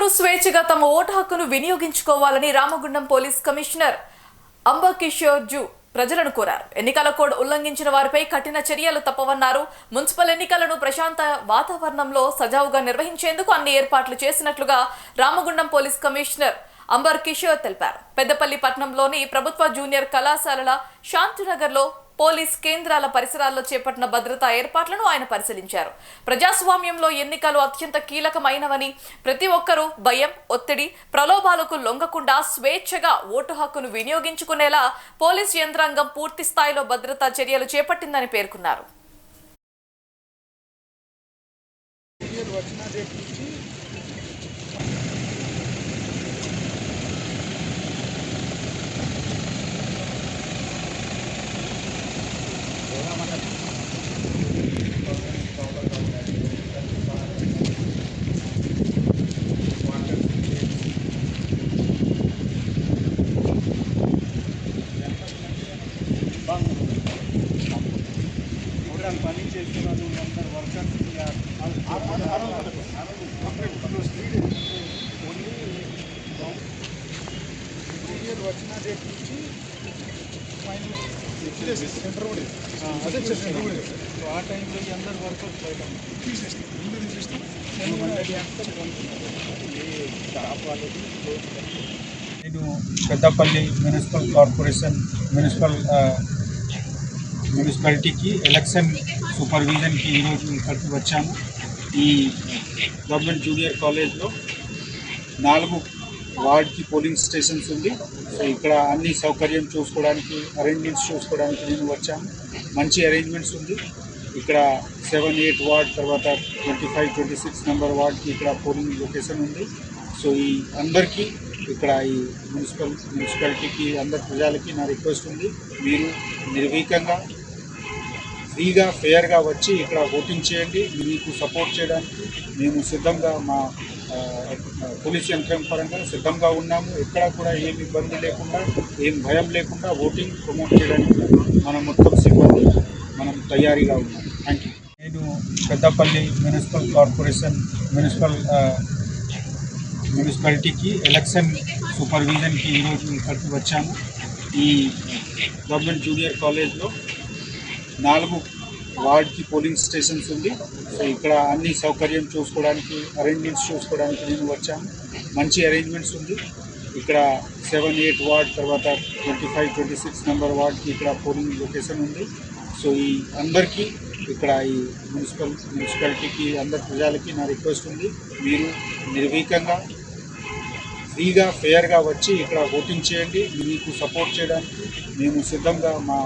ఒక్కరూ స్వేచ్ఛగా తమ ఓటు హక్కును వినియోగించుకోవాలని రామగుండం పోలీస్ కమిషనర్ అంబకిషోర్ జు ప్రజలను కోరారు. ఎన్నికల కోడ్ ఉల్లంఘించిన వారిపై కఠిన చర్యలు తప్పవన్నారు. మున్సిపల్ ఎన్నికలను ప్రశాంత వాతావరణంలో సజావుగా నిర్వహించేందుకు అన్ని ఏర్పాట్లు చేసినట్లుగా రామగుండం పోలీస్ కమిషనర్ అంబర్ కిషోర్ తెలిపారు. పెద్దపల్లి పట్టణంలోని ప్రభుత్వ జూనియర్ కళాశాలల శాంతినగర్లో పోలీస్ కేంద్రాల పరిసరాల్లో చేపట్టిన భద్రతా ఏర్పాట్లను ఆయన పరిశీలించారు. ప్రజాస్వామ్యంలో ఎన్నికలు అత్యంత కీలకమైనవని ప్రతి ఒక్కరూ భయం ఒత్తిడి ప్రలోభాలకు లొంగకుండా స్వేచ్ఛగా ఓటు హక్కును వినియోగించుకునేలా పోలీస్ యంత్రాంగం పూర్తి స్థాయిలో భద్రతా చర్యలు చేపట్టిందని పేర్కొన్నారు. వచ్చిన అదే సెంటర్ కూడా సో ఆ టైంలో ఈ అందరు వర్కర్స్ బయట నేను పెద్దపల్లి మున్సిపల్ కార్పొరేషన్ మున్సిపల్ ఆ, మున్సిపాలిటీకి ఎలక్షన్ సూపర్విజన్కి ఈరోజు ఇక్కడికి వచ్చాము. ఈ గవర్నమెంట్ జూనియర్ కాలేజ్లో నాలుగు వార్డ్కి పోలింగ్ స్టేషన్స్ ఉంది. సో ఇక్కడ అన్ని సౌకర్యం చూసుకోవడానికి అరేంజ్మెంట్స్ చూసుకోవడానికి నేను వచ్చాను. మంచి అరేంజ్మెంట్స్ ఉంది. ఇక్కడ సెవెన్ ఎయిట్ వార్డ్ తర్వాత twenty five twenty six number వార్డ్కి ఇక్కడ పోలింగ్ లొకేషన్ ఉంది. సో ఈ అందరికీ ఇక్కడ ఈ మున్సిపల్ మున్సిపాలిటీకి అందరి ప్రజలకి నా రిక్వెస్ట్ ఉంది. మీరు నిర్వీకంగా ఫ్రీగా ఫేర్గా వచ్చి ఇక్కడ ఓటింగ్ చేయండి. మీకు సపోర్ట్ చేయడానికి మేము సిద్ధంగా మా పోలీస్ యంత్రం పరంగా సిద్ధంగా ఉన్నాము. ఎక్కడ కూడా ఏం ఇబ్బంది లేకుండా ఏం భయం లేకుండా ఓటింగ్ ప్రమోట్ చేయడానికి మనం మొత్తం సిబ్బంది మనం తయారీగా ఉన్నాం. థ్యాంక్ యూ నేను పెద్దపల్లి మున్సిపల్ కార్పొరేషన్ మున్సిపల్ మున్సిపాలిటీకి ఎలక్షన్ సూపర్విజన్కి ఈరోజు ఇక్కడికి వచ్చాము. ఈ గవర్నమెంట్ జూనియర్ కాలేజ్లో నాలుగు వార్డ్కి పోలింగ్ స్టేషన్స్ ఉంది. సో ఇక్కడ అన్ని సౌకర్యం చూసుకోవడానికి అరేంజ్మెంట్స్ చూసుకోవడానికి నేను వచ్చాను. మంచి అరేంజ్మెంట్స్ ఉంది. ఇక్కడ సెవెన్ ఎయిట్ వార్డ్ తర్వాత twenty five twenty six number వార్డ్కి ఇక్కడ పోలింగ్ లొకేషన్ ఉంది. సో ఈ అందరికీ ఇక్కడ ఈ మున్సిపల్ మున్సిపాలిటీకి అందరి ప్రజలకి నా రిక్వెస్ట్ ఉంది. మీరు నిర్వీకంగా ఫ్రీగా ఫేర్గా వచ్చి ఇక్కడ ఓటింగ్ చేయండి. మీకు సపోర్ట్ చేయడానికి మేము సిద్ధంగా మా